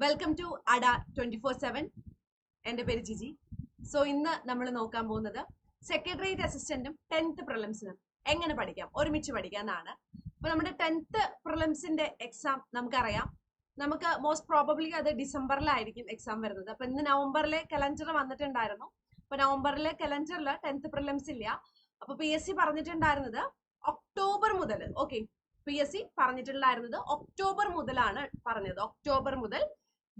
Welcome to ada twenty four seven എന്റെ പേര് Jiji. So ഇന്ന് നമ്മൾ നോക്കാൻ പോകുന്നത് സെക്രട്ടേറിയറ്റ് അസിസ്റ്റന്റും ടെൻത്ത് പ്രിലിംസിനും എങ്ങനെ പഠിക്കാം? ഒരുമിച്ച് പഠിക്കാം എന്നാണ്. അപ്പൊ നമ്മുടെ ടെൻത്ത് പ്രിലിംസിന്റെ എക്സാം നമുക്കറിയാം. നമുക്ക് മോസ്റ്റ് പ്രോബബ്ലി അത് ഡിസംബറിലായിരിക്കും എക്സാം വരുന്നത്. അപ്പൊ ഇന്ന് നവംബറിലെ കലണ്ടർ വന്നിട്ടുണ്ടായിരുന്നു. അപ്പൊ നവംബറിലെ കലണ്ടറിൽ ടെൻത്ത് പ്രിലിംസ് ഇല്ല. അപ്പൊ പി എസ് സി പറഞ്ഞിട്ടുണ്ടായിരുന്നത് ഒക്ടോബർ മുതൽ. ഓക്കെ പി എസ് സി പറഞ്ഞിട്ടുണ്ടായിരുന്നത് ഒക്ടോബർ മുതലാണ് പറഞ്ഞത്. ഒക്ടോബർ മുതൽ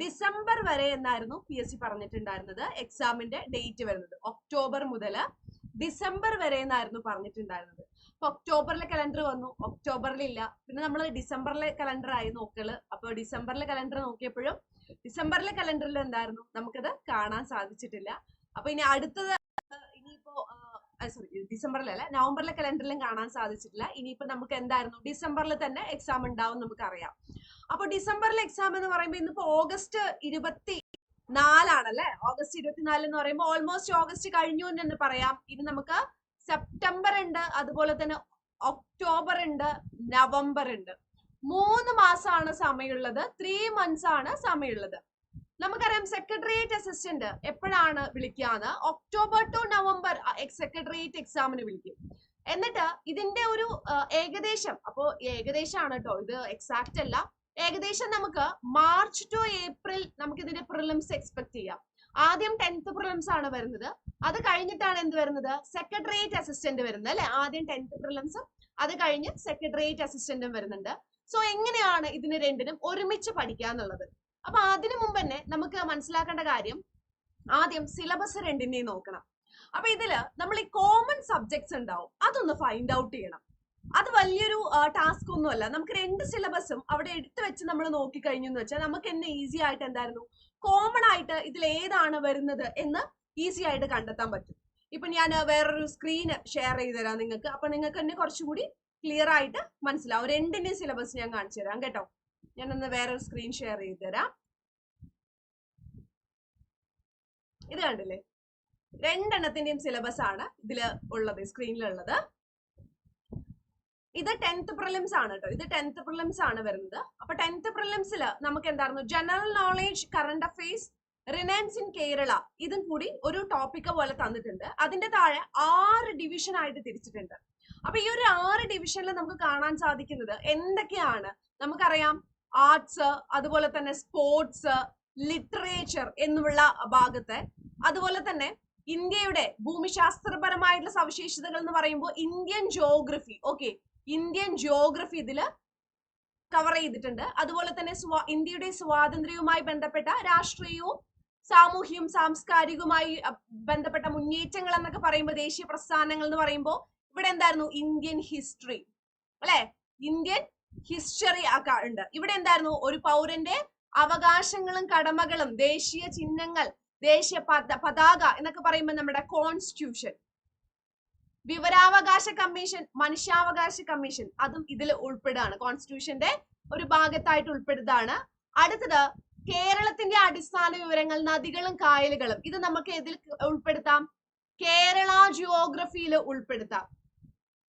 ഡിസംബർ വരെ എന്നായിരുന്നു പി എസ് സി പറഞ്ഞിട്ടുണ്ടായിരുന്നത് എക്സാമിന്റെ ഡേറ്റ് വരുന്നത്. ഒക്ടോബർ മുതൽ ഡിസംബർ വരെ എന്നായിരുന്നു പറഞ്ഞിട്ടുണ്ടായിരുന്നത്. അപ്പൊ ഒക്ടോബറിലെ കലണ്ടർ വന്നു. ഒക്ടോബറിലില്ല പിന്നെ നമ്മൾ ഡിസംബറിലെ കലണ്ടർ ആയി നോക്കൽ. അപ്പൊ ഡിസംബറിലെ കലണ്ടർ നോക്കിയപ്പോഴും ഡിസംബറിലെ കലണ്ടറിൽ എന്തായിരുന്നു? നമുക്കത് കാണാൻ സാധിച്ചിട്ടില്ല. അപ്പൊ ഇനി അടുത്തത് സോറി ഡിസംബറിലല്ല നവംബറിലെ കലണ്ടറിലും കാണാൻ സാധിച്ചിട്ടില്ല. ഇനിയിപ്പോ നമുക്ക് എന്തായിരുന്നു? ഡിസംബറിൽ തന്നെ എക്സാം ഉണ്ടാവും നമുക്കറിയാം. അപ്പൊ ഡിസംബറിലെ എക്സാം എന്ന് പറയുമ്പോൾ ഇന്നിപ്പോ ഓഗസ്റ്റ് ഇരുപത്തി നാലാണല്ലേ ഓഗസ്റ്റ് ഇരുപത്തിനാല് എന്ന് പറയുമ്പോൾ ഓൾമോസ്റ്റ് ഓഗസ്റ്റ് കഴിഞ്ഞു എന്ന് പറയാം. ഇനി നമുക്ക് സെപ്റ്റംബർ ഉണ്ട് അതുപോലെ തന്നെ ഒക്ടോബർ ഉണ്ട് നവംബർ ഉണ്ട്. മൂന്ന് മാസമാണ് സമയമുള്ളത് ത്രീ മന്ത്സ് ആണ് സമയമുള്ളത്. നമുക്കറിയാം സെക്രട്ടേറിയറ്റ് അസിസ്റ്റന്റ് എപ്പോഴാണ് വിളിക്കാന്ന്? ഒക്ടോബർ ടു നവംബർ സെക്രട്ടേറിയറ്റ് എക്സാമിന് വിളിക്കും. എന്നിട്ട് ഇതിന്റെ ഒരു ഏകദേശം അപ്പോ ഏകദേശമാണ് കേട്ടോ ഇത് എക്സാക്ട് അല്ല. ഏകദേശം നമുക്ക് മാർച്ച് ടു ഏപ്രിൽ നമുക്ക് ഇതിന്റെ പ്രിലിംസ് എക്സ്പെക്ട് ചെയ്യാം. ആദ്യം ടെൻത്ത് പ്രിലിംസ് ആണ് വരുന്നത്. അത് കഴിഞ്ഞിട്ടാണ് എന്ത് വരുന്നത്? സെക്രട്ടേറിയറ്റ് അസിസ്റ്റന്റ് വരുന്നത് അല്ലെ? ആദ്യം ടെൻത്ത് പ്രിലിംസും അത് കഴിഞ്ഞ് സെക്രട്ടേറിയറ്റ് അസിസ്റ്റന്റും വരുന്നുണ്ട്. സോ എങ്ങനെയാണ് ഇതിന് രണ്ടിനും ഒരുമിച്ച് പഠിക്കുക എന്നുള്ളത് അപ്പൊ അതിനു മുമ്പ് തന്നെ നമുക്ക് മനസ്സിലാക്കേണ്ട കാര്യം ആദ്യം സിലബസ് രണ്ടിനെയും നോക്കണം. അപ്പൊ ഇതിൽ നമ്മൾ ഈ കോമൺ സബ്ജക്ട്സ് ഉണ്ടാവും. അതൊന്ന് ഫൈൻഡ് ഔട്ട് ചെയ്യണം. അത് വലിയൊരു ടാസ്ക് ഒന്നുമല്ല നമുക്ക് രണ്ട് സിലബസും അവിടെ എടുത്തു വെച്ച് നമ്മൾ നോക്കിക്കഴിഞ്ഞു എന്ന് വെച്ചാൽ നമുക്ക് എന്നെ ഈസി ആയിട്ട് എന്തായിരുന്നു? കോമൺ ആയിട്ട് ഇതിൽ ഏതാണ് വരുന്നത് എന്ന് ഈസി ആയിട്ട് കണ്ടെത്താൻ പറ്റും. ഇപ്പൊ ഞാൻ വേറൊരു സ്ക്രീന് ഷെയർ ചെയ്ത് തരാം നിങ്ങൾക്ക്. അപ്പൊ നിങ്ങൾക്ക് തന്നെ കുറച്ചുകൂടി ക്ലിയർ ആയിട്ട് മനസ്സിലാവും. രണ്ടിന്റെയും സിലബസ് ഞാൻ കാണിച്ചു തരാം കേട്ടോ. ഞാനൊന്ന് വേറൊരു സ്ക്രീൻ ഷെയർ ചെയ്ത് തരാം ഇത് കണ്ടില്ലേ? രണ്ടെണ്ണത്തിന്റെയും സിലബസ് ആണ് ഇതിൽ ഉള്ളത് സ്ക്രീനിലുള്ളത് ഇത് ടെൻത്ത് പ്രിലിംസ് ആണ് കേട്ടോ ഇത് ടെൻത്ത് പ്രിലിംസ് ആണ് വരുന്നത്. അപ്പൊ ടെൻത്ത് പ്രിലിംസിൽ നമുക്ക് എന്തായിരുന്നു general knowledge current affairs renaissance in Kerala ഇതും കൂടി ഒരു ടോപ്പിക് പോലെ തന്നിട്ടുണ്ട്. അതിന്റെ താഴെ ആറ് ഡിവിഷൻ ആയിട്ട് തിരിച്ചിട്ടുണ്ട്. അപ്പൊ ഈ ഒരു ആറ് ഡിവിഷനിൽ നമുക്ക് കാണാൻ സാധിക്കുന്നത് എന്തൊക്കെയാണ്? നമുക്കറിയാം ആർട്സ് അതുപോലെ തന്നെ സ്പോർട്സ് ലിറ്ററേച്ചർ എന്നുള്ള ഭാഗത്തെ. അതുപോലെ തന്നെ ഇന്ത്യയുടെ ഭൂമിശാസ്ത്രപരമായിട്ടുള്ള സവിശേഷതകൾ എന്ന് പറയുമ്പോൾ Indian geography okay Indian geography ഇതിൽ കവർ ചെയ്തിട്ടുണ്ട്. അതുപോലെ തന്നെ ഇന്ത്യയുടെ സ്വാതന്ത്ര്യവുമായി ബന്ധപ്പെട്ട രാഷ്ട്രീയവും സാമൂഹ്യവും സാംസ്കാരികവുമായി ബന്ധപ്പെട്ട മുന്നേറ്റങ്ങൾ എന്നൊക്കെ പറയുമ്പോൾ ദേശീയ പ്രസ്ഥാനങ്ങൾ എന്ന് പറയുമ്പോൾ ഇവിടെ എന്തായിരുന്നു? ഇന്ത്യൻ ഹിസ്റ്ററി അല്ലെ? ഇന്ത്യൻ ഹിസ്റ്ററി ആക്കാ ഉണ്ട് ഇവിടെ എന്തായിരുന്നു? ഒരു പൗരന്റെ അവകാശങ്ങളും കടമകളും ദേശീയ ചിഹ്നങ്ങൾ ദേശീയ പത- പതാക എന്നൊക്കെ പറയുമ്പോൾ നമ്മുടെ കോൺസ്റ്റിറ്റ്യൂഷൻ വിവരാവകാശ കമ്മീഷൻ മനുഷ്യാവകാശ കമ്മീഷൻ അതും ഇതിൽ ഉൾപ്പെടുകയാണ്. കോൺസ്റ്റിറ്റ്യൂഷന്റെ ഒരു ഭാഗത്തായിട്ട് ഉൾപ്പെടുന്നതാണ്. അടുത്തത് കേരളത്തിന്റെ അടിസ്ഥാന വിവരങ്ങൾ നദികളും കായലുകളും ഇത് നമുക്ക് ഇതിൽ ഉൾപ്പെടുത്താം? കേരള ജിയോഗ്രഫിയിൽ ഉൾപ്പെടുത്താം.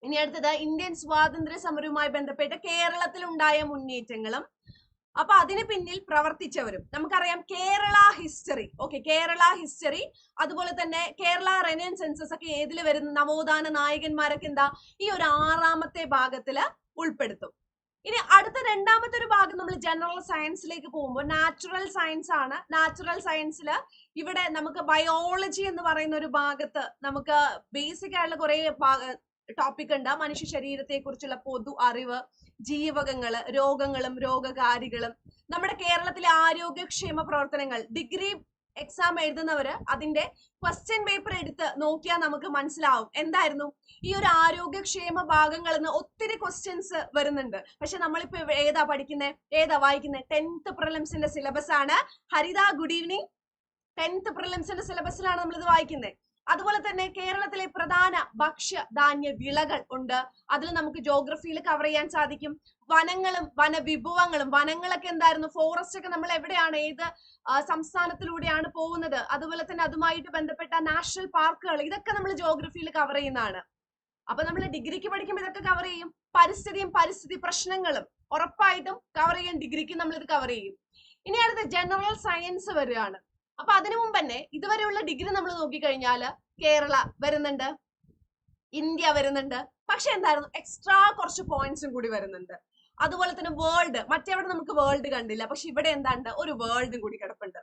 ഇനി അടുത്തത് ഇന്ത്യൻ സ്വാതന്ത്ര്യ സമരവുമായി ബന്ധപ്പെട്ട് കേരളത്തിൽ ഉണ്ടായ മുന്നേറ്റങ്ങളും അപ്പൊ അതിന് പിന്നിൽ പ്രവർത്തിച്ചവരും. നമുക്കറിയാം Kerala history. Okay Kerala history അതുപോലെ തന്നെ കേരള റെനൻ സെൻസസ് ഒക്കെ ഏതിൽ വരുന്ന? നവോത്ഥാന നായകന്മാരൊക്കെ എന്താ? ഈ ഒരു ആറാമത്തെ ഭാഗത്തിൽ ഉൾപ്പെടുത്തും. ഇനി അടുത്ത രണ്ടാമത്തെ ഒരു ഭാഗം നമ്മൾ ജനറൽ സയൻസിലേക്ക് പോകുമ്പോൾ നാച്ചുറൽ സയൻസ് ആണ്. നാച്ചുറൽ സയൻസിൽ ഇവിടെ നമുക്ക് ബയോളജി എന്ന് പറയുന്ന ഒരു ഭാഗത്ത് നമുക്ക് ബേസിക് ആയിട്ടുള്ള കുറെ ടോപ്പിക് ഉണ്ട്. മനുഷ്യ ശരീരത്തെ കുറിച്ചുള്ള പൊതു അറിവ് ജീവകങ്ങൾ രോഗങ്ങളും രോഗകാരികളും നമ്മുടെ കേരളത്തിലെ ആരോഗ്യക്ഷേമ പ്രവർത്തനങ്ങൾ. ഡിഗ്രി എക്സാം എഴുതുന്നവര് അതിന്റെ ക്വസ്റ്റ്യൻ പേപ്പർ എടുത്ത് നോക്കിയാൽ നമുക്ക് മനസ്സിലാവും. എന്തായിരുന്നു? ഈ ഒരു ആരോഗ്യക്ഷേമ ഭാഗങ്ങളിൽ നിന്ന് ഒത്തിരി ക്വസ്റ്റ്യൻസ് വരുന്നുണ്ട്. പക്ഷെ നമ്മളിപ്പോ ഏതാ പഠിക്കുന്നത് ഏതാ വായിക്കുന്നത് ടെൻത്ത് പ്രിലിംസിന്റെ സിലബസ് ആണ്. ഹരിത ഗുഡ് ഈവനിങ് ടെൻത്ത് പ്രിലിംസിന്റെ സിലബസിലാണ് നമ്മൾ ഇത് വായിക്കുന്നത് അതുപോലെ തന്നെ കേരളത്തിലെ പ്രധാന ഭക്ഷ്യ ധാന്യ വിളകൾ ഉണ്ട്. അതിൽ നമുക്ക് ജോഗ്രഫിയിൽ കവർ ചെയ്യാൻ സാധിക്കും. വനങ്ങളും വനവിഭവങ്ങളും വനങ്ങളൊക്കെ എന്തായിരുന്നു? ഫോറസ്റ്റ് ഒക്കെ നമ്മൾ എവിടെയാണ്? ഏത് സംസ്ഥാനത്തിലൂടെയാണ് പോകുന്നത്? അതുപോലെ തന്നെ അതുമായിട്ട് ബന്ധപ്പെട്ട നാഷണൽ പാർക്കുകൾ ഇതൊക്കെ നമ്മൾ ജോഗ്രഫിയിൽ കവർ ചെയ്യുന്നതാണ്. അപ്പൊ നമ്മൾ ഡിഗ്രിക്ക് പഠിക്കുമ്പോൾ ഇതൊക്കെ കവർ ചെയ്യും. പരിസ്ഥിതിയും പരിസ്ഥിതി പ്രശ്നങ്ങളും ഉറപ്പായിട്ടും കവർ ചെയ്യാൻ ഡിഗ്രിക്ക് നമ്മൾ ഇത് കവർ ചെയ്യും. ഇനി അടുത്ത ജനറൽ സയൻസ് വരികയാണ്. അപ്പൊ അതിനു മുമ്പ് തന്നെ ഇതുവരെയുള്ള ഡിഗ്രി നമ്മൾ നോക്കിക്കഴിഞ്ഞാൽ കേരള വരുന്നുണ്ട് ഇന്ത്യ വരുന്നുണ്ട്. പക്ഷെ എന്തായിരുന്നു? എക്സ്ട്രാ കുറച്ച് പോയിന്റ്സും കൂടി വരുന്നുണ്ട്. അതുപോലെ തന്നെ വേൾഡ് മറ്റെവിടെ നമുക്ക് വേൾഡ് കണ്ടില്ല. പക്ഷെ ഇവിടെ എന്താണ്ട്? ഒരു വേൾഡും കൂടി കിടപ്പുണ്ട്.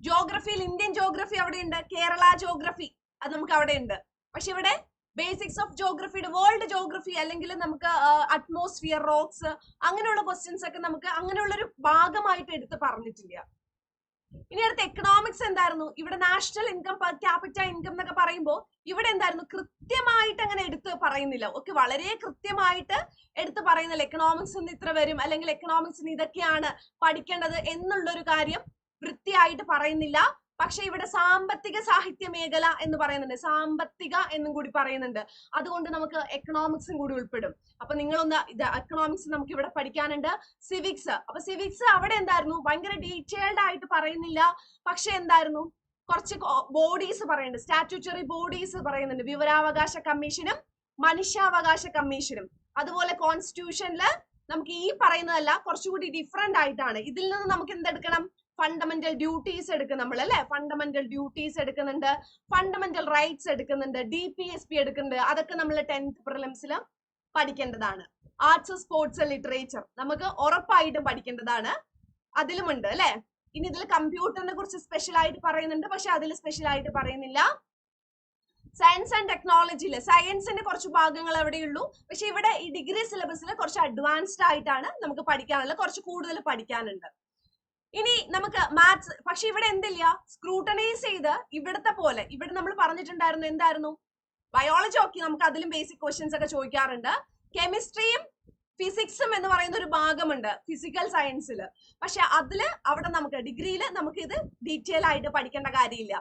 ജോഗ്രഫിയിൽ ഇന്ത്യൻ ജോഗ്രഫി അവിടെയുണ്ട് കേരള ജോഗ്രഫി അത് നമുക്ക് അവിടെ ഉണ്ട് പക്ഷെ ഇവിടെ ബേസിക്സ് ഓഫ് ജോഗ്രഫിയുടെ വേൾഡ് ജോഗ്രഫി അല്ലെങ്കിൽ നമുക്ക് അറ്റ്മോസ്ഫിയർ റോക്സ് അങ്ങനെയുള്ള ക്വസ്റ്റ്യൻസ് ഒക്കെ നമുക്ക് അങ്ങനെയുള്ള ഒരു ഭാഗമായിട്ട് എടുത്ത് പറഞ്ഞിട്ടില്ല. ഇനി അടുത്ത എക്കണോമിക്സ് എന്തായിരുന്നു? ഇവിടെ national income per capita income എന്നൊക്കെ പറയുമ്പോൾ ഇവിടെ എന്തായിരുന്നു? കൃത്യമായിട്ട് അങ്ങനെ എടുത്ത് പറയുന്നില്ല. ഓക്കെ വളരെ കൃത്യമായിട്ട് എടുത്ത് പറയുന്നില്ല. എക്കണോമിക്സിന് ഇത്ര വരും അല്ലെങ്കിൽ എക്കണോമിക്സിന് ഇതൊക്കെയാണ് പഠിക്കേണ്ടത് എന്നുള്ളൊരു കാര്യം വൃത്തിയായിട്ട് പറയുന്നില്ല. പക്ഷെ ഇവിടെ സാമ്പത്തിക സാഹിത്യ മേഖല എന്ന് പറയുന്നുണ്ട്. സാമ്പത്തിക എന്നും കൂടി പറയുന്നുണ്ട്. അതുകൊണ്ട് നമുക്ക് എക്കണോമിക്സും കൂടി ഉൾപ്പെടും. അപ്പൊ നിങ്ങളൊന്ന് ഇത് എക്കണോമിക്സ് നമുക്ക് ഇവിടെ പഠിക്കാനുണ്ട്. സിവിക്സ് അപ്പൊ സിവിക്സ് അവിടെ എന്തായിരുന്നു? ഭയങ്കര ഡീറ്റെയിൽഡ് ആയിട്ട് പറയുന്നില്ല. പക്ഷെ എന്തായിരുന്നു? കുറച്ച് ബോഡീസ് പറയുന്നുണ്ട്. സ്റ്റാറ്റ്യൂട്ടറി ബോഡീസ് പറയുന്നുണ്ട്. വിവരാവകാശ കമ്മീഷനും മനുഷ്യാവകാശ കമ്മീഷനും. അതുപോലെ കോൺസ്റ്റിറ്റ്യൂഷനിൽ നമുക്ക് ഈ പറയുന്നതല്ല കുറച്ചുകൂടി ഡിഫറെന്റ് ആയിട്ടാണ്. ഇതിൽ നിന്ന് നമുക്ക് എന്തെടുക്കണം? ഫണ്ടമെന്റൽ ഡ്യൂട്ടീസ് എടുക്കും നമ്മൾ അല്ലെ? ഫണ്ടമെന്റൽ ഡ്യൂട്ടീസ് എടുക്കുന്നുണ്ട് ഫണ്ടമെന്റൽ റൈറ്റ്സ് എടുക്കുന്നുണ്ട് ഡി പി എസ് പി എടുക്കുന്നുണ്ട്. അതൊക്കെ നമ്മൾ ടെൻത്ത് പ്രിലിംസിൽ പഠിക്കേണ്ടതാണ്. ആർട്സ് സ്പോർട്സ് ലിറ്ററേച്ചർ നമുക്ക് ഉറപ്പായിട്ടും പഠിക്കേണ്ടതാണ്. അതിലുമുണ്ട് അല്ലെ? ഇനി ഇതിൽ കമ്പ്യൂട്ടറിനെ കുറിച്ച് സ്പെഷ്യൽ ആയിട്ട് പറയുന്നുണ്ട് പക്ഷെ അതിൽ സ്പെഷ്യൽ ആയിട്ട് പറയുന്നില്ല. സയൻസ് ആൻഡ് ടെക്നോളജിയിൽ സയൻസിന്റെ കുറച്ച് ഭാഗങ്ങൾ എവിടെയുള്ളൂ പക്ഷെ ഇവിടെ ഈ ഡിഗ്രി സിലബസിൽ കുറച്ച് അഡ്വാൻസ്ഡ് ആയിട്ടാണ് നമുക്ക് പഠിക്കാനുള്ളത് കുറച്ച് കൂടുതൽ പഠിക്കാനുണ്ട്. ഇനി നമുക്ക് മാത്സ് പക്ഷെ ഇവിടെ എന്തില്ല? സ്ക്രൂട്ടനൈസ് ചെയ്ത് ഇവിടത്തെ പോലെ ഇവിടെ നമ്മൾ പറഞ്ഞിട്ടുണ്ടായിരുന്നു എന്തായിരുന്നു? ബയോളജി ഒക്കെ നമുക്ക് അതിലും ബേസിക് ക്വസ്റ്റ്യൻസ് ഒക്കെ ചോദിക്കാറുണ്ട്. കെമിസ്ട്രിയും ഫിസിക്സും എന്ന് പറയുന്ന ഒരു ഭാഗമുണ്ട് ഫിസിക്കൽ സയൻസിൽ പക്ഷെ അതിൽ അവിടെ നമുക്ക് ഡിഗ്രിയിൽ നമുക്ക് ഇത് ഡീറ്റെയിൽ ആയിട്ട് പഠിക്കേണ്ട കാര്യമില്ല.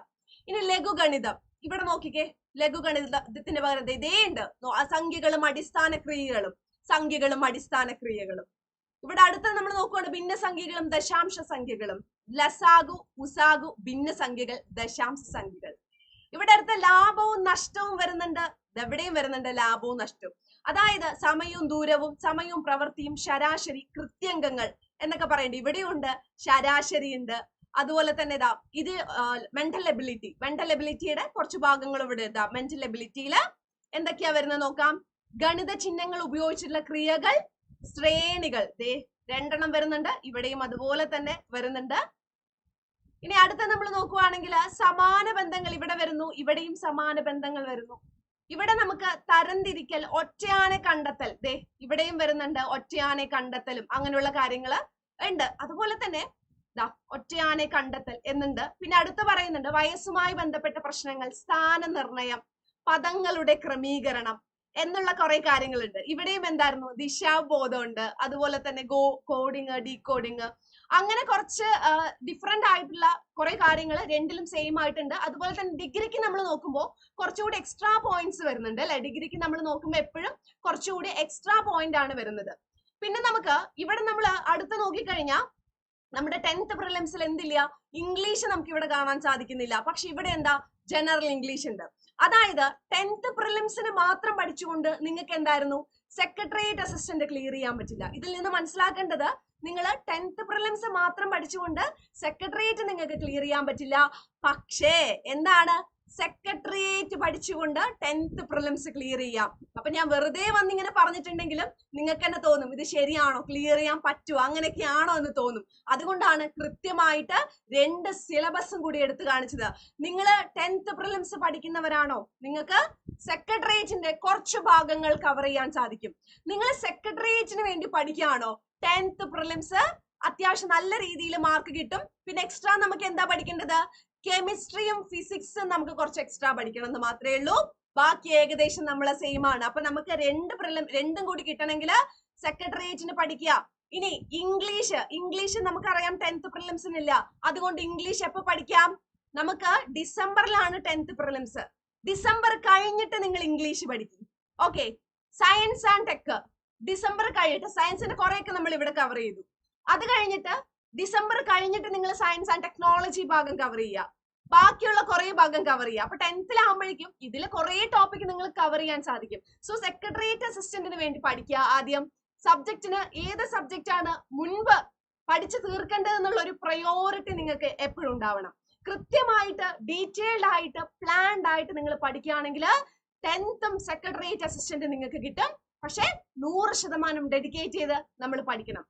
ഇനി ലഘുഗണിതം ഇവിടെ നോക്കിക്കേ ലഘുഗണിതത്തിന്റെ പകരം ഇതേ ഉണ്ട്. സംഖ്യകളും അടിസ്ഥാന ക്രിയകളും സംഖ്യകളും അടിസ്ഥാന ക്രിയകളും. ഇവിടെ അടുത്ത നമ്മൾ നോക്കുകയാണ് ഭിന്നസംഖ്യകളും ദശാംശ സംഖ്യകളും ലസാഗു ഉസാഗു ഭിന്നസംഖ്യകൾ ദശാംശ സംഖ്യകൾ ഇവിടെ അടുത്ത ലാഭവും നഷ്ടവും വരുന്നുണ്ട്. എവിടെയും വരുന്നുണ്ട്? ലാഭവും നഷ്ടവും. അതായത് സമയവും ദൂരവും സമയവും പ്രവൃത്തിയും ശരാശരി കൃത്യംഗങ്ങൾ എന്നൊക്കെ പറയുന്നുണ്ട് ഇവിടെയുണ്ട് ശരാശരി ഉണ്ട്. അതുപോലെ തന്നെ ഇതാ ഇത് മെന്റൽ എബിലിറ്റി മെന്റൽ എബിലിറ്റിയുടെ കുറച്ച് ഭാഗങ്ങൾ ഇവിടെ ഇതാ. മെന്റൽ എബിലിറ്റിയിൽ എന്തൊക്കെയാ വരുന്നത് നോക്കാം? ഗണിത ചിഹ്നങ്ങൾ ഉപയോഗിച്ചിട്ടുള്ള ക്രിയകൾ ശ്രേണികൾ. ദേ രണ്ടെണ്ണം വരുന്നുണ്ട്. ഇവിടെയും അതുപോലെ തന്നെ വരുന്നുണ്ട്. ഇനി അടുത്ത നമ്മൾ നോക്കുവാണെങ്കിൽ സമാന ബന്ധങ്ങൾ ഇവിടെ വരുന്നു. ഇവിടെയും സമാന ബന്ധങ്ങൾ വരുന്നു. ഇവിടെ നമുക്ക് തരംതിരിക്കൽ ഒറ്റയാനെ കണ്ടെത്തൽ. ദേ ഇവിടെയും വരുന്നുണ്ട് ഒറ്റയാനെ കണ്ടെത്തലും. അങ്ങനെയുള്ള കാര്യങ്ങൾ ഉണ്ട്. അതുപോലെ തന്നെ ദാ ഒറ്റയാനെ കണ്ടെത്തൽ എന്നുണ്ട്. പിന്നെ അടുത്ത് പറയുന്നുണ്ട് വയസ്സുമായി ബന്ധപ്പെട്ട പ്രശ്നങ്ങൾ സ്ഥാന നിർണയം പദങ്ങളുടെ ക്രമീകരണം. എന്നുള്ള കുറെ കാര്യങ്ങളുണ്ട്. ഇവിടെയും എന്തായിരുന്നു? ദിശാബോധമുണ്ട് അതുപോലെ തന്നെ ഗോ കോഡിങ് ഡീകോഡിങ് അങ്ങനെ കുറച്ച് ഡിഫറെന്റ് ആയിട്ടുള്ള കുറെ കാര്യങ്ങൾ രണ്ടിലും സെയിം ആയിട്ടുണ്ട്. അതുപോലെ തന്നെ ഡിഗ്രിക്ക് നമ്മൾ നോക്കുമ്പോൾ കുറച്ചുകൂടി എക്സ്ട്രാ പോയിന്റ്സ് വരുന്നുണ്ട് അല്ലെ? ഡിഗ്രിക്ക് നമ്മൾ നോക്കുമ്പോൾ എപ്പോഴും കുറച്ചുകൂടി എക്സ്ട്രാ പോയിന്റ് ആണ് വരുന്നത്. പിന്നെ നമുക്ക് ഇവിടെ നമ്മൾ അടുത്ത് നോക്കിക്കഴിഞ്ഞാൽ നമ്മുടെ ടെൻത്ത് പ്രിലിംസിൽ എന്തില്ല? ഇംഗ്ലീഷ് നമുക്ക് ഇവിടെ കാണാൻ സാധിക്കുന്നില്ല. പക്ഷെ ഇവിടെ എന്താ? ജനറൽ ഇംഗ്ലീഷ് ഉണ്ട്. അതായത് ടെൻത്ത് പ്രിലിംസിന് മാത്രം പഠിച്ചുകൊണ്ട് നിങ്ങൾക്ക് എന്തായിരുന്നു? സെക്രട്ടേറിയറ്റ് അസിസ്റ്റന്റ് ക്ലിയർ ചെയ്യാൻ പറ്റില്ല. ഇതിൽ നിന്ന് മനസ്സിലാക്കേണ്ടത് നിങ്ങൾ ടെൻത്ത് പ്രിലിംസ് മാത്രം പഠിച്ചുകൊണ്ട് സെക്രട്ടേറിയറ്റ് നിങ്ങൾക്ക് ക്ലിയർ ചെയ്യാൻ പറ്റില്ല. പക്ഷേ എന്താണ്? സെക്രട്ടേറിയറ്റ് പഠിച്ചുകൊണ്ട് ടെൻത്ത് പ്രിലിംസ് ക്ലിയർ ചെയ്യാം. അപ്പൊ ഞാൻ വെറുതെ വന്നിങ്ങനെ പറഞ്ഞിട്ടുണ്ടെങ്കിലും നിങ്ങൾക്ക് തന്നെ തോന്നും ഇത് ശരിയാണോ? ക്ലിയർ ചെയ്യാൻ പറ്റുമോ അങ്ങനെയൊക്കെയാണോ എന്ന് തോന്നും. അതുകൊണ്ടാണ് കൃത്യമായിട്ട് രണ്ട് സിലബസും കൂടി എടുത്തു കാണിച്ചത്. നിങ്ങൾ ടെൻത്ത് പ്രിലിംസ് പഠിക്കുന്നവരാണോ? നിങ്ങൾക്ക് സെക്രട്ടേറിയറ്റിന്റെ കുറച്ച് ഭാഗങ്ങൾ കവർ ചെയ്യാൻ സാധിക്കും. നിങ്ങൾ സെക്രട്ടേറിയറ്റിന് വേണ്ടി പഠിക്കുകയാണോ? ടെൻത്ത് പ്രിലിംസ് അത്യാവശ്യം നല്ല രീതിയിൽ മാർക്ക് കിട്ടും. പിന്നെ എക്സ്ട്രാ നമുക്ക് എന്താ പഠിക്കേണ്ടത്? കെമിസ്ട്രിയും ഫിസിക്സും നമുക്ക് കുറച്ച് എക്സ്ട്രാ പഠിക്കണം എന്ന് മാത്രമേ ഉള്ളൂ. ബാക്കി ഏകദേശം നമ്മളെ സെയിം ആണ്. അപ്പൊ നമുക്ക് രണ്ട് പ്രിലിം രണ്ടും കൂടി കിട്ടണമെങ്കിൽ സെക്രട്ടേറിയറ്റിന് പഠിക്കുക. ഇനി ഇംഗ്ലീഷ് ഇംഗ്ലീഷ് നമുക്കറിയാം ടെൻത്ത് പ്രിലിംസിന് ഇല്ല. അതുകൊണ്ട് ഇംഗ്ലീഷ് എപ്പോ പഠിക്കാം? നമുക്ക് ഡിസംബറിലാണ് ടെൻത്ത് പ്രിലിംസ് ഡിസംബർ കഴിഞ്ഞിട്ട് നിങ്ങൾ ഇംഗ്ലീഷ് പഠിക്കും. Okay science and tech December കഴിഞ്ഞിട്ട് സയൻസിന്റെ കുറെയൊക്കെ നമ്മൾ ഇവിടെ കവർ ചെയ്തു. അത് കഴിഞ്ഞിട്ട് ഡിസംബർ കഴിഞ്ഞിട്ട് നിങ്ങൾ സയൻസ് ആൻഡ് ടെക്നോളജി ഭാഗം കവർ ചെയ്യുക ബാക്കിയുള്ള കുറെ ഭാഗം കവർ ചെയ്യുക അപ്പൊ ടെൻത്തിലാകുമ്പോഴേക്കും ഇതിൽ കുറെ ടോപ്പിക് നിങ്ങൾ കവർ ചെയ്യാൻ സാധിക്കും. സോ സെക്രട്ടേറിയറ്റ് അസിസ്റ്റന്റിന് വേണ്ടി പഠിക്കുക ആദ്യം. സബ്ജക്റ്റിന് ഏത് സബ്ജക്റ്റ് ആണ് മുൻപ് പഠിച്ചു തീർക്കേണ്ടതെന്നുള്ള ഒരു പ്രയോറിറ്റി നിങ്ങൾക്ക് എപ്പോഴും ഉണ്ടാവണം. കൃത്യമായിട്ട് ഡീറ്റെയിൽഡ് ആയിട്ട് പ്ലാൻഡ് ആയിട്ട് നിങ്ങൾ പഠിക്കുകയാണെങ്കിൽ ടെൻത്തും സെക്രട്ടേറിയറ്റ് അസിസ്റ്റന്റ് നിങ്ങൾക്ക് കിട്ടും. പക്ഷെ നൂറ് ശതമാനം ഡെഡിക്കേറ്റ് ചെയ്ത് നമ്മൾ പഠിക്കണം.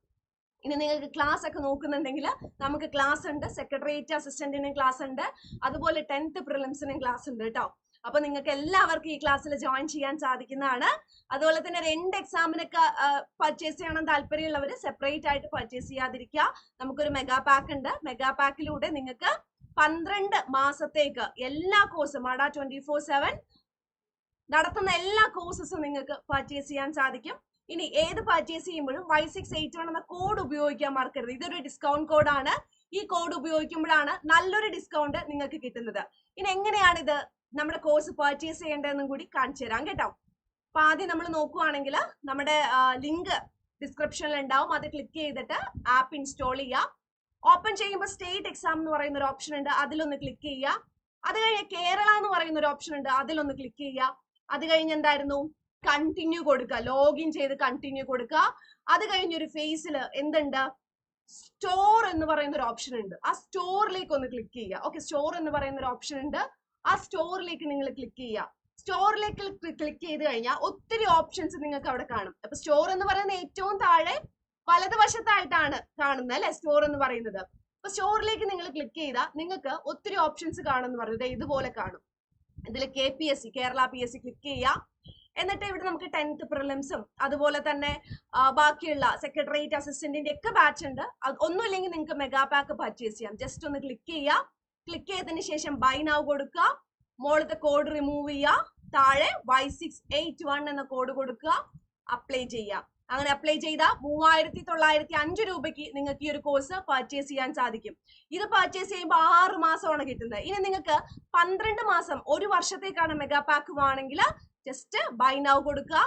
ഇനി നിങ്ങൾക്ക് ക്ലാസ് ഒക്കെ നോക്കുന്നുണ്ടെങ്കിൽ നമുക്ക് ക്ലാസ് ഉണ്ട് സെക്രട്ടേറിയറ്റ് അസിസ്റ്റന്റിനും ക്ലാസ് ഉണ്ട് അതുപോലെ ടെൻത്ത് പ്രിലിംസിനും ക്ലാസ് ഉണ്ട് കേട്ടോ അപ്പൊ നിങ്ങൾക്ക് എല്ലാവർക്കും ഈ ക്ലാസ്സിൽ ജോയിൻ ചെയ്യാൻ സാധിക്കുന്നതാണ്. അതുപോലെ തന്നെ രണ്ട് എക്സാമിനൊക്കെ പർച്ചേസ് ചെയ്യണം താല്പര്യമുള്ളവർ സെപ്പറേറ്റ് ആയിട്ട് പർച്ചേസ് ചെയ്യാതിരിക്കുക. നമുക്കൊരു മെഗാ പാക്ക് ഉണ്ട്. മെഗാ പാക്കിലൂടെ നിങ്ങൾക്ക് പന്ത്രണ്ട് മാസത്തേക്ക് എല്ലാ കോഴ്സും ആടാ ട്വന്റി ഫോർ സെവൻ നടത്തുന്ന എല്ലാ കോഴ്സസും നിങ്ങൾക്ക് പർച്ചേസ് ചെയ്യാൻ സാധിക്കും. ഇനി ഏത് പർച്ചേസ് ചെയ്യുമ്പോഴും വൈ സിക്സ് എയ്റ്റ് വൺ എന്ന കോഡ് ഉപയോഗിക്കാൻ മറക്കരുത്. ഇതൊരു ഡിസ്കൗണ്ട് കോഡാണ് ഈ കോഡ് ഉപയോഗിക്കുമ്പോഴാണ് നല്ലൊരു ഡിസ്കൗണ്ട് നിങ്ങൾക്ക് കിട്ടുന്നത്. ഇനി എങ്ങനെയാണ് ഇത് നമ്മുടെ കോഴ്സ് പർച്ചേസ് ചെയ്യേണ്ടതെന്നും കൂടി കാണിച്ചു തരാം കേട്ടോ. അപ്പൊ ആദ്യം നമ്മൾ നോക്കുവാണെങ്കിൽ നമ്മുടെ ലിങ്ക് ഡിസ്ക്രിപ്ഷനിൽ ഉണ്ടാവും. അത് ക്ലിക്ക് ചെയ്തിട്ട് ആപ്പ് ഇൻസ്റ്റാൾ ചെയ്യുക. ഓപ്പൺ ചെയ്യുമ്പോൾ സ്റ്റേറ്റ് എക്സാം എന്ന് പറയുന്ന ഒരു ഓപ്ഷൻ ഉണ്ട്. അതിലൊന്ന് ക്ലിക്ക് ചെയ്യുക. അത് കഴിഞ്ഞ് കേരള എന്ന് പറയുന്ന ഒരു ഓപ്ഷൻ ഉണ്ട്. അതിലൊന്ന് ക്ലിക്ക് ചെയ്യുക. അത് കഴിഞ്ഞ് എന്തായിരുന്നു? കണ്ടിന്യൂ കൊടുക്കുക ലോഗിൻ ചെയ്ത് കണ്ടിന്യൂ കൊടുക്കുക അത് കഴിഞ്ഞ് ഒരു ഫേസിൽ എന്തുണ്ട്? സ്റ്റോർ എന്ന് പറയുന്ന ഒരു ഓപ്ഷൻ ഉണ്ട്. ആ സ്റ്റോറിലേക്ക് ഒന്ന് ക്ലിക്ക് ചെയ്യുക. ഓക്കെ സ്റ്റോർ എന്ന് പറയുന്ന ഒരു ഓപ്ഷൻ ഉണ്ട്. ആ സ്റ്റോറിലേക്ക് നിങ്ങൾ ക്ലിക്ക് ചെയ്യുക. സ്റ്റോറിലേക്ക് ക്ലിക്ക് ചെയ്ത് കഴിഞ്ഞാൽ ഒത്തിരി ഓപ്ഷൻസ് നിങ്ങൾക്ക് അവിടെ കാണും. അപ്പൊ സ്റ്റോർ എന്ന് പറയുന്ന ഏറ്റവും താഴെ വലതുവശത്തായിട്ടാണ് കാണുന്നത് അല്ലെ? സ്റ്റോർ എന്ന് പറയുന്നത്. അപ്പൊ സ്റ്റോറിലേക്ക് നിങ്ങൾ ക്ലിക്ക് ചെയ്താൽ നിങ്ങൾക്ക് ഒത്തിരി ഓപ്ഷൻസ് കാണുമെന്ന് പറയുന്നത് ഇതുപോലെ കാണും. ഇതിൽ K P S C Kerala P S C click ചെയ്യുക. എന്നിട്ട് ഇവിടെ നമുക്ക് ടെൻത്ത് പ്രിലിംസും അതുപോലെ തന്നെ ബാക്കിയുള്ള സെക്രട്ടേറിയറ്റ് അസിസ്റ്റന്റിന്റെ ഒക്കെ ബാച്ച് ഉണ്ട്. ഒന്നുമില്ലെങ്കിൽ നിങ്ങൾക്ക് മെഗാ പാക്ക് പർച്ചേസ് ചെയ്യാം. ജസ്റ്റ് ഒന്ന് ക്ലിക്ക് ചെയ്യുക. ക്ലിക്ക് ചെയ്തതിന് ശേഷം ബൈ നാവ് കൊടുക്കുക. മുകളിലത്തെ കോഡ് റിമൂവ് ചെയ്യുക. താഴെ വൈ സിക്സ് എയ്റ്റ് വൺ എന്ന കോഡ് കൊടുക്കുക. അപ്ലൈ ചെയ്യാം അങ്ങനെ അപ്ലൈ ചെയ്ത മൂവായിരത്തി തൊള്ളായിരത്തി അഞ്ച് രൂപയ്ക്ക് നിങ്ങൾക്ക് ഈ ഒരു കോഴ്സ് പർച്ചേസ് ചെയ്യാൻ സാധിക്കും. ഇത് പർച്ചേസ് ചെയ്യുമ്പോൾ ആറ് മാസമാണ് കിട്ടുന്നത്. ഇനി നിങ്ങൾക്ക് പന്ത്രണ്ട് മാസം ഒരു വർഷത്തേക്കാണ് മെഗാ പാക്ക് വേണമെങ്കിൽ ജസ്റ്റ് ബൈ നൗ കൊടുക്കുക.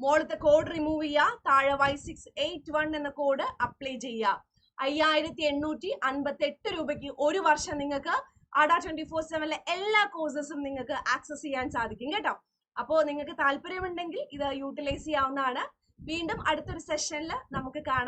മോളത്തെ കോഡ് റിമൂവ് ചെയ്യുക. താഴെ വൈ സിക്സ് എയ്റ്റ് വൺ എന്ന കോഡ് അപ്ലൈ ചെയ്യുക. അയ്യായിരത്തി എണ്ണൂറ്റി അൻപത്തി എട്ട് രൂപയ്ക്ക് ഒരു വർഷം നിങ്ങൾക്ക് അഡ ട്വന്റി ഫോർ സെവനിലെ എല്ലാ കോഴ്സസും നിങ്ങൾക്ക് ആക്സസ് ചെയ്യാൻ സാധിക്കും കേട്ടോ. അപ്പോൾ നിങ്ങൾക്ക് താല്പര്യമുണ്ടെങ്കിൽ ഇത് യൂട്ടിലൈസ് ചെയ്യാവുന്നതാണ്. വീണ്ടും അടുത്തൊരു സെഷനിൽ നമുക്ക് കാണാം.